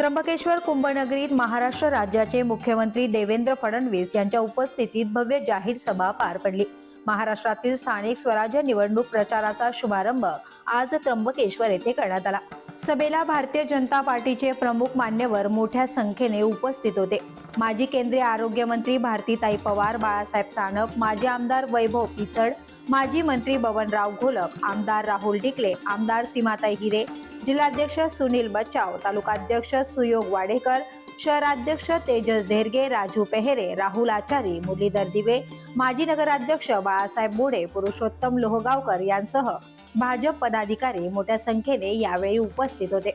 त्र्यंबकेश्वर कुंभनगरीत महाराष्ट्र राज्याचे मुख्यमंत्री देवेंद्र फडणवीस यांच्या उपस्थितीत भव्य जाहीर सभा पार पडली. महाराष्ट्रातील स्थानिक स्वराज्य निवडणूक प्रचाराचा शुभारंभ आज त्र्यंबकेश्वर येथे करण्यात आला. सभेला भारतीय जनता पार्टीचे प्रमुख मान्यवर मोठ्या संख्येने उपस्थित होते. माजी केंद्रीय आरोग्य मंत्री भारतीताई पवार बाळासाहेब सानप माजी आमदार वैभव पिचड माजी मंत्री बबनराव घोलप आमदार राहुल डिकले आमदार सीमाताई हिरे जिल्हाध्यक्ष सुनील बच्चाव तालुकाध्यक्ष सुयोग वाडेकर शहराध्यक्ष तेजस धेरगे राजू पेहेरे राहुल आचारी मुरलीधर दिवे माजी नगराध्यक्ष बाळासाहेब बोडे पुरुषोत्तम लोहगावकर यांसह भाजप पदाधिकारी मोठ्या संख्येने यावेळी उपस्थित होते.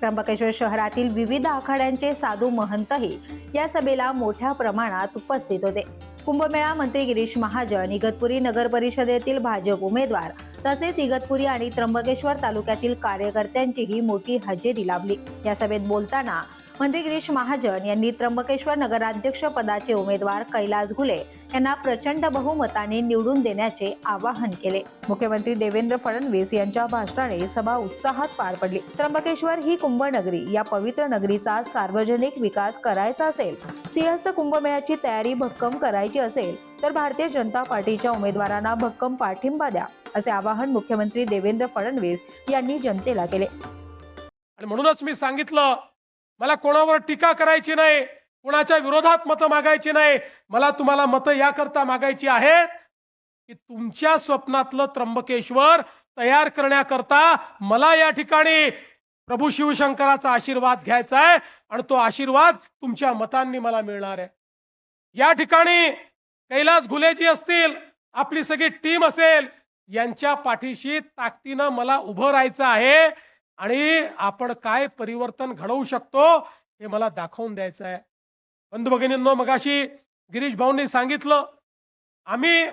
त्र्यंबकेश्वर शहरातील विविध आखाड्यांचे साधू महंतही या सभेला मोठ्या प्रमाणात उपस्थित होते. कुंभमेळा मंत्री गिरीश महाजन इगतपुरी नगर परिषदेतील भाजप उमेदवार तसेच इगतपुरी आणि त्र्यंबकेश्वर तालुक्यातील कार्यकर्त्यांचीही मोठी हजेरी लाभली. या सभेत बोलताना मंत्री गिरीश महाजन यांनी त्र्यंबकेश्वर नगराध्यक्ष पदाचे उमेदवार कैलास घुले यांना प्रचंड बहुमताने निवडून देण्याचे आवाहन केले. मुख्यमंत्री देवेंद्र फडणवीस यांच्या भाषणाने सभा उत्साहात पार पडली. त्र्यंबकेश्वर ही कुंभनगरी या पवित्र नगरीचा सार्वजनिक विकास करायचा असेल सिंहस्थ कुंभमेळ्याची तयारी भक्कम करायची असेल तर भारतीय जनता पार्टीच्या उमेदवारांना भक्कम पाठिंबा द्या असे आवाहन मुख्यमंत्री देवेंद्र फडणवीस यांनी जनतेला केले. आणि म्हणूनच मी सांगितलं मला कोणावर टीका करायची नाही कोणाच्या विरोधात मतं मागायची नाही मला तुम्हाला मतं याकरता मागायची आहेत की तुमच्या स्वप्नातलं त्र्यंबकेश्वर तयार करण्याकरता मला या ठिकाणी प्रभू शिवशंकराचा आशीर्वाद घ्यायचा आहे आणि तो आशीर्वाद तुमच्या मतांनी मला मिळणार आहे. या ठिकाणी कैलास घुलेजी असतील आपली सगळी टीम असेल यांच्या पाठीशी ताकदीनं मला उभं राहायचं आहे. आणि आपण काय परिवर्तन घडवू शकतो हे मला दाखवून द्यायचं आहे. बंधू भगिनींनो मगाशी गिरीश भाऊंनी सांगितलं आम्ही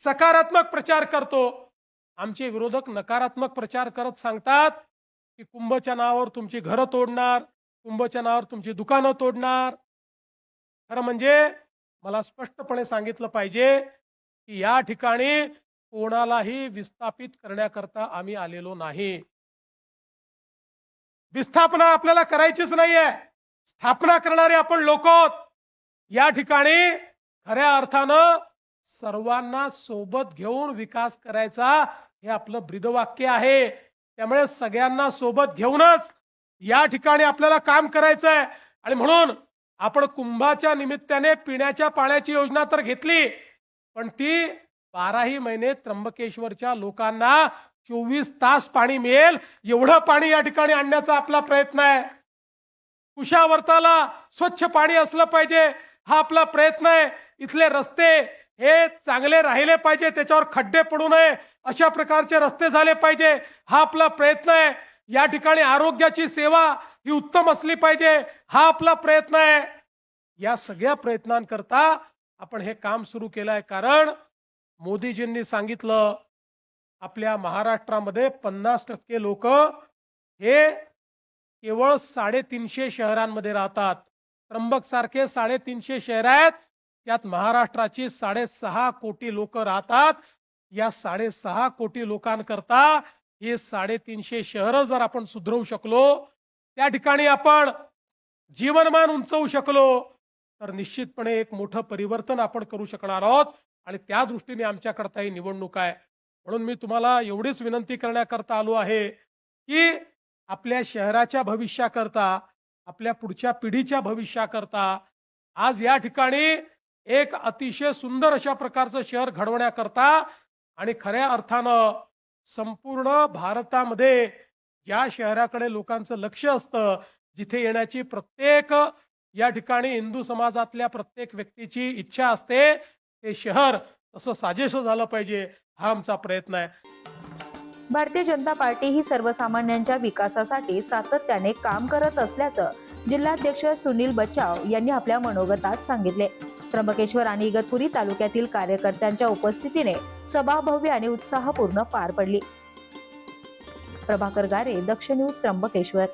सकारात्मक प्रचार करतो. आमचे विरोधक नकारात्मक प्रचार करत सांगतात की कुंभच्या नावावर तुमची घरं तोडणार कुंभच्या नावावर तुमची दुकानं तोडणार. खरं म्हणजे मला स्पष्टपणे सांगितलं पाहिजे की या ठिकाणी कोणालाही विस्थापित करण्याकरता आम्ही आलेलो नाही. विस्थापना आपल्याला करायचीच नाहीये. स्थापना करणारे आपण लोक. या ठिकाणी खऱ्या अर्थानं सर्वांना सोबत घेऊन विकास करायचा हे आपलं ब्रीदवाक्य आहे. त्यामुळे सगळ्यांना सोबत घेऊनच या ठिकाणी आपल्याला काम करायचं आहे आणि म्हणून आपण कुंभाच्या निमित्ताने पिण्याच्या पाण्याची योजना तर घेतली पण ती बाराही महिने त्र्यंबकेश्वरच्या लोकांना चोवीस तास पाणी मिळेल. एवढं पाणी या ठिकाणी आणण्याचा आपला प्रयत्न आहे. कुशावर्ताला स्वच्छ पाणी असलं पाहिजे हा आपला प्रयत्न आहे. इथले रस्ते हे चांगले राहिले पाहिजे त्याच्यावर खड्डे पडू नये अशा प्रकारचे रस्ते झाले पाहिजे हा आपला प्रयत्न आहे. या ठिकाणी आरोग्याची सेवा ही उत्तम असली पाहिजे हा आपला प्रयत्न आहे. या सगळ्या प्रयत्नांकरता आपण हे काम सुरू केलंय कारण मोदीजींनी सांगितलं आपल्या महाराष्ट्रामध्ये पन्नास टक्के लोक हे केवळ साडेतीनशे शहरांमध्ये राहतात. त्र्यंबक सारखे साडेतीनशे शहर आहेत. त्यात महाराष्ट्राची साडेसहा कोटी लोक राहतात. या साडेसहा कोटी लोकांकरता हे साडेतीनशे शहर जर आपण सुधरवू शकलो त्या ठिकाणी आपण जीवनमान उंचवू शकलो तर निश्चितपणे एक मोठं परिवर्तन आपण करू शकणार आहोत. आणि त्या दृष्टीने आमच्याकडता ही निवडणूक आहे. म्हणून मी तुम्हाला एवढीच विनंती करण्याकरता आलो आहे की आपल्या शहराच्या भविष्याकरता आपल्या पुढच्या पिढीच्या भविष्याकरता आज या ठिकाणी एक अतिशय सुंदर अशा प्रकारचं शहर घडवण्याकरता आणि खऱ्या अर्थानं संपूर्ण भारतामध्ये ज्या शहराकडे लोकांचं लक्ष असतं जिथे येण्याची प्रत्येक या ठिकाणी हिंदू समाजातल्या प्रत्येक व्यक्तीची इच्छा असते ते शहर असं साजेसं झालं पाहिजे हा आमचा प्रयत्न आहे. भारतीय जनता पार्टी ही सर्वसामान्यांच्या विकासासाठी सातत्याने काम करत असल्याचं जिल्हाध्यक्ष सुनील बचाव यांनी आपल्या मनोगतात सांगितले. त्र्यंबकेश्वर आणि इगतपुरी तालुक्यातील कार्यकर्त्यांच्या उपस्थितीने सभा भव्य आणि उत्साहपूर्ण पार पडली. प्रभाकर गारे दक्ष न्यूज त्र्यंबकेश्वर.